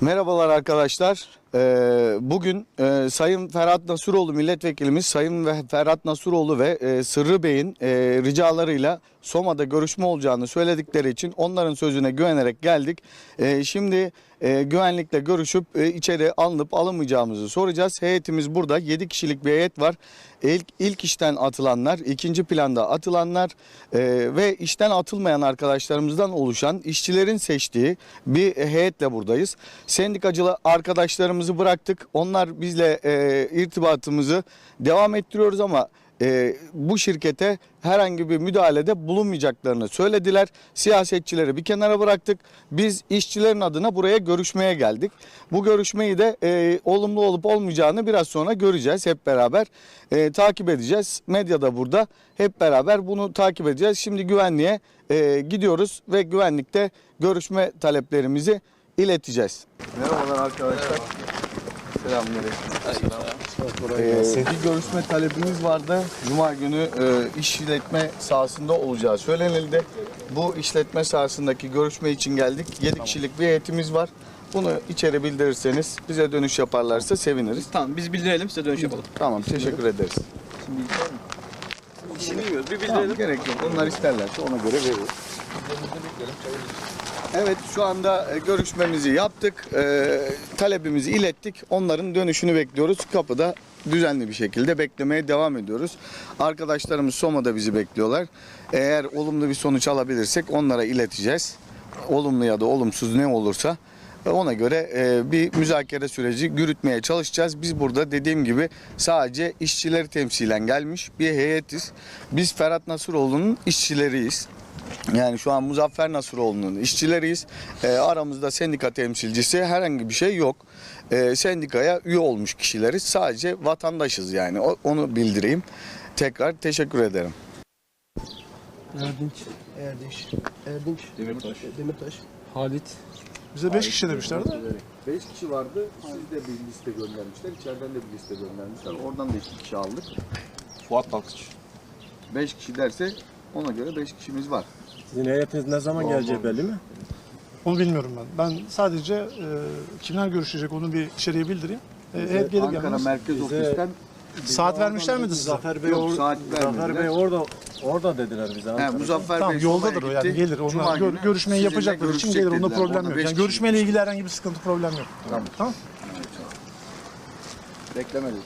Merhabalar arkadaşlar. Ee, bugün e, Sayın Ferhat Nasuroğlu milletvekilimiz Sayın ve Ferhat Nasuroğlu ve e, Sırrı Bey'in e, ricalarıyla Soma'da görüşme olacağını söyledikleri için onların sözüne güvenerek geldik. E, şimdi güvenlikle görüşüp içeri alınıp alınmayacağımızı soracağız. Heyetimiz burada 7 kişilik bir heyet var. İlk, ilk işten atılanlar, ikinci planda atılanlar ve işten atılmayan arkadaşlarımızdan oluşan işçilerin seçtiği bir heyetle buradayız. Sendikacılı arkadaşlarımızı bıraktık. Onlar bizle e, irtibatımızı devam ettiriyoruz ama e, bu şirkete herhangi bir müdahalede bulunmayacaklarını söylediler. Siyasetçileri bir kenara bıraktık. Biz işçilerin adına buraya görüşmeye geldik. Bu görüşmeyi de e, olumlu olup olmayacağını biraz sonra göreceğiz hep beraber. E, takip edeceğiz. Medya da burada. Hep beraber bunu takip edeceğiz. Şimdi güvenliğe e, gidiyoruz ve güvenlikte görüşme taleplerimizi ileteceğiz. Merhabalar arkadaşlar. Selamünaleyküm. Ee, bir görüşme talebimiz vardı. Cuma günü e, işletme sahasında olacağı söylenildi. Bu işletme sahasındaki görüşme için geldik. 7 kişilik bir heyetimiz var. Bunu içeri bildirirseniz bize dönüş yaparlarsa seviniriz. Tamam biz bildirelim size dönüş yapalım. Tamam teşekkür ederiz. İşini bilmiyoruz. Bir bildirelim. Tamam, gerek yok. Onlar isterlerse ona göre veririz. Evet şu anda e, görüşmemizi yaptık. E, talebimizi ilettik. Onların dönüşünü bekliyoruz. Kapıda düzenli bir şekilde beklemeye devam ediyoruz. Arkadaşlarımız Soma'da bizi bekliyorlar. Eğer olumlu bir sonuç alabilirsek onlara ileteceğiz. Olumlu ya da olumsuz ne olursa ona göre e, bir müzakere süreci yürütmeye çalışacağız. Biz burada dediğim gibi sadece işçileri temsilen gelmiş bir heyetiz. Biz Ferhat Nasuroğlu'nun işçileriyiz. Yani şu an Muzaffer Nasuroğlu'nun işçileriyiz. E, aramızda sendika temsilcisi herhangi bir şey yok. E, sendikaya üye olmuş kişileriz. Sadece vatandaşız yani. O- onu bildireyim. Tekrar teşekkür ederim. Erdinç. Erdinç. Erdinç. Demirtaş. Demirtaş. Halit. Bize 5 kişi demişlerdi. 5 kişi vardı. Siz de bir liste göndermişler. İçeriden de bir liste göndermişler. Oradan da 2 kişi aldık. Fuat Balkıç. 5 kişi derse ona göre 5 kişimiz var. Sizin heyetiniz ne zaman gelecek belli mi? Onu bilmiyorum ben. Ben sadece e, kimler görüşecek onu bir içeriye bildireyim. E, heyet gelir Ankara gelmez. Merkez Bize- Ofis'ten Saat vermişler miydi size? Zafer Bey, Yok, or- saat Zafer vermediler. Bey orada orada dediler bize. He, Ankara'da. Muzaffer Tamam Bey yoldadır o Soma'ya yani gitti. gelir. Onlar Cuma gör- günü görüşmeyi sizinle yapacakları için görüşecek gelir. Onda dediler. problem yok. beş Yani kişi. görüşmeyle ilgili herhangi bir sıkıntı problem yok. Tamam. Tamam. Beklemedik.